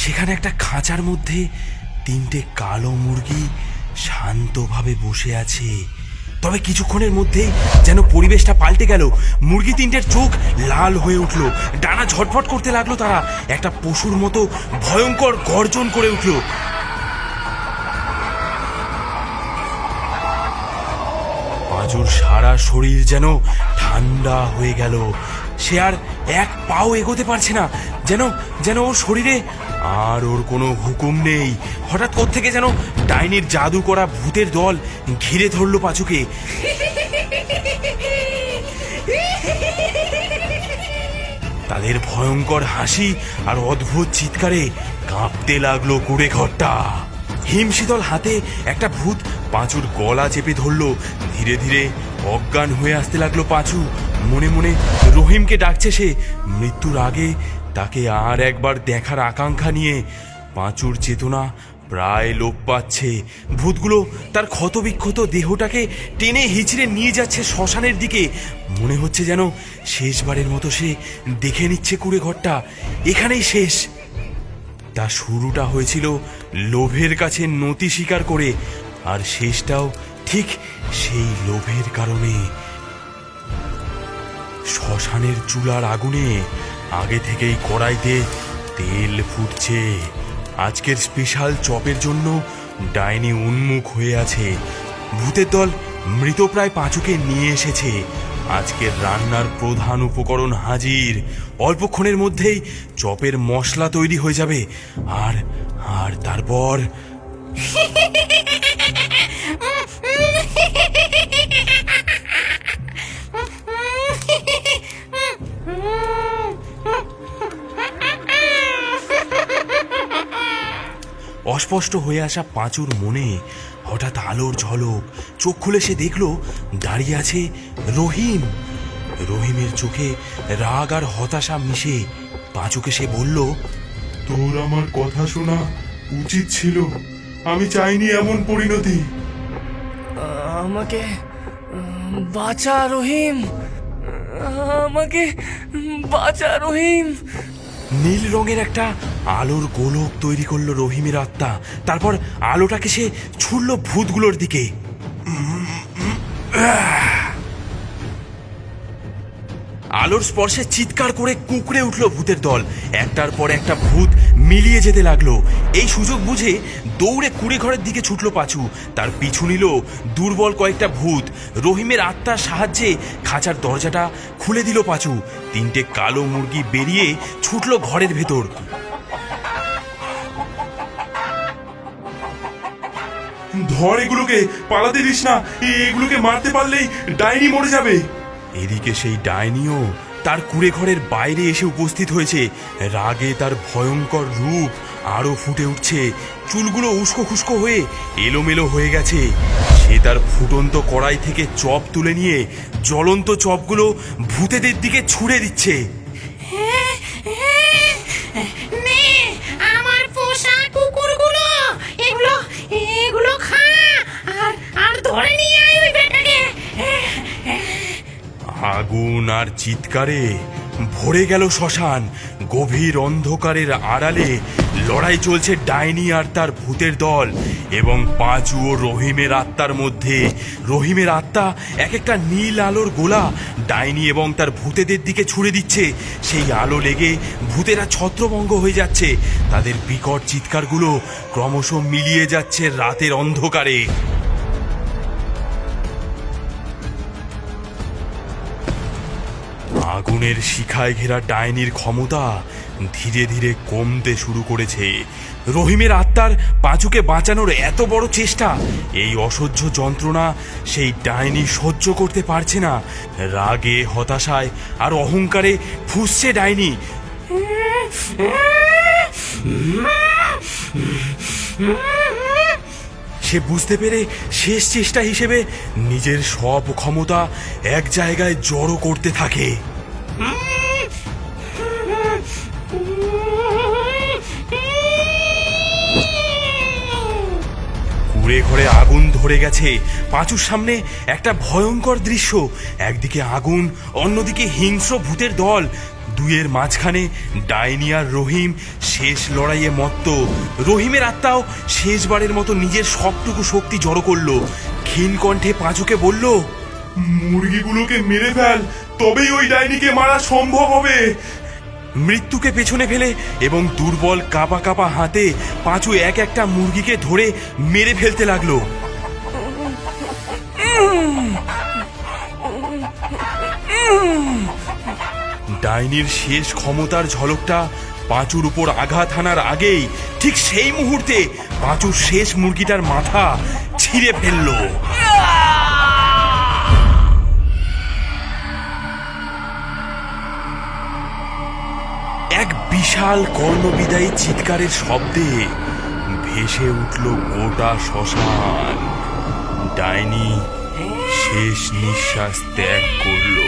সেখানে একটা খাঁচার মধ্যে তিনটে কালো মুরগি শান্তভাবে বসে আছে। তবে কিছুক্ষণের মধ্যেই যেন পরিবেশটা পাল্টে গেল। মুরগি তিনটের চোখ লাল হয়ে উঠল। ডানা ঝটফট করতে লাগল তারা। একটা পশুর মতো ভয়ঙ্কর গর্জন করে উঠল। পাঁচুর সারা শরীর যেন ঠান্ডা হয়ে গেল। সে আর এক পাও এগোতে পারছে না। যেন যেন ওর শরীরে আর ওর কোনো হুকুম নেই। হঠাৎ থেকে যেন ডাইনির জাদু করা ভূতের দল ঘিরে ধরলো পাঁচুকে। তাদের ভয়ঙ্কর হাসি আর অদ্ভুত চিৎকারে কাঁপতে লাগল কুড়ে ঘরটা। হিমশীতল হাতে একটা ভূত পাঁচুর গলা চেপে ধরলো। ধীরে ধীরে অজ্ঞান হয়ে আসতে লাগল পাঁচু। মনে মনে রহিমকে ডাকছে সে। মৃত্যুর আগে তাকে আর একবার দেখার আকাঙ্ক্ষা নিয়ে পাঁচুর চেতনা প্রায় লোপ পাচ্ছে। ভূতগুলো তার ক্ষতবিক্ষত দেহটাকে টেনে হিচড়ে নিয়ে যাচ্ছে শ্মশানের দিকে। মনে হচ্ছে যেন শেষবারের মতো সে দেখে নিচ্ছে কুড়ে ঘরটা। এখানেই শেষ। তা শুরুটা হয়েছিল লোভের কাছে নতি স্বীকার করে, আর শেষটাও ঠিক সেই লোভের কারণে শ্মশানের চুলার আগুনে আগে থেকেই কড়াইতে তেল ফুটছে। আজকের স্পেশাল চপের জন্য ডাইনি উন্মুখ হয়ে আছে। ভূতের দল মৃতপ্রায় পাঁচুকে নিয়ে এসেছে। আজকের রান্নার প্রধান উপকরণ হাজির। অল্পক্ষণের মধ্যেই চপের মশলা তৈরি হয়ে যাবে। আর আর তারপর অস্পষ্ট হয়ে আসা পাঁচুর মনে হঠাৎ আলোর ঝলক, চোখ খুলে সে দেখল দাঁড়িয়ে আছে রহিম। রহিমের চোখে রাগ আর হতাশা মিশে পাঁচুকে সে বলল, তোর আমার কথা শোনা উচিত ছিল। আমি চাইনি এমন পরিণতি। আমাকে বাঁচা রহিম। আমাকে, বাঁচা রহিম। নীল রঙের একটা আলোর গোলক তৈরি করল রহিমের আত্মা। তারপর আলোটাকে সে ছুড়ল ভূতগুলোর দিকে। আলোর স্পর্শে চিৎকার করে কুকড়ে উঠল ভূতের দল। একটার পর একটা ভূত মিলিয়ে যেতে লাগল। এই সুযোগ বুঝে দৌড়ে কুড়ে ঘরের দিকে ছুটল পাঁচু। তার পিছু নিল দুর্বল কয়েকটা ভূত। রহিমের আত্মার সাহায্যে খাঁচার দরজাটা খুলে দিল পাঁচু। তিনটে কালো মুরগি বেরিয়ে ছুটল ঘরের ভেতর। ধর এগুলোকে, পালাতে দিস না। এগুলোকে মারতে পারলেই ডাইনি মরে যাবে। এদিকে সেই ডাইনিও তার কুড়ে ঘরের বাইরে এসে উপস্থিত হয়েছে। রাগে তার ভয়ঙ্কর রূপ আরও ফুটে উঠছে। চুলগুলো উস্কো খুস্কো হয়ে এলোমেলো হয়ে গেছে। সে তার ফুটন্ত কড়াই থেকে চপ তুলে নিয়ে জ্বলন্ত চপগুলো ভূতেদের দিকে ছুঁড়ে দিচ্ছে নে আমার পোষা কুকুরগুলো এগুলো এগুলো খা আর আর ধরে নিয়ে আয় ওই বেটাকে আগুন আর চিৎকারে ভরে গেল শ্মশান। গভীর অন্ধকারের আড়ালে লড়াই চলছে ডাইনি আর তার ভূতের দল এবং পাঁচু ও রহিমের আত্মার মধ্যে। রহিমের আত্মা এক একটা নীল আলোর গোলা ডাইনি এবং তার ভূতেদের দিকে ছুড়ে দিচ্ছে। সেই আলো লেগে ভূতেরা ছত্রভঙ্গ হয়ে যাচ্ছে। তাদের বিকট চিৎকারগুলো ক্রমশ মিলিয়ে যাচ্ছে রাতের অন্ধকারে। আগুনের শিখায় ঘেরা ডাইনির ক্ষমতা ধীরে ধীরে কমতে শুরু করেছে। রহিমের আত্মার পাঁচুকে বাঁচানোর এত বড় চেষ্টা, এই অসহ্য যন্ত্রণা সেই ডাইনি সহ্য করতে পারছে না। রাগে, হতাশায় আর অহংকারে ফুসছে ডাইনি। সে বুঝতে পেরে শেষ চেষ্টা হিসেবে নিজের সব ক্ষমতা এক জায়গায় জড়ো করতে থাকে। কুড়ে ঘরে আগুন ধরে গেছে। পাঁচুর সামনে একটা ভয়ঙ্কর দৃশ্য। একদিকে আগুন, অন্যদিকে হিংস্র ভূতের দল। দুয়ের মাঝখানে ডাইনি আর রহিম শেষ লড়াইয়ে মত্ত। রহিমের আত্মাও শেষবারের মতো নিজের সবটুকু শক্তি জড়ো করল। ক্ষীণ কণ্ঠে পাঁচুকে বলল, মুরগিগুলোকে মেরে ফেল তবেই ওই ডাইনিকে মারা সম্ভব হবে। মৃত্যুকে পেছনে ফেলে এবং দুর্বল কাপা কাপা হাতে পাঁচু এক একটা মুরগিকে ধরে মেরে ফেলতে লাগল। ডাইনির শেষ ক্ষমতার ঝলকটা পাঁচুর উপর আঘাত হানার আগেই ঠিক সেই মুহূর্তে পাঁচুর শেষ মুরগিটার মাথা ছিঁড়ে ফেলল। বিশাল কর্ণবিদায়ী চিৎকারের শব্দে ভেসে উঠল গোটা শ্মশান। ডাইনি শেষ নিঃশ্বাস ত্যাগ করল।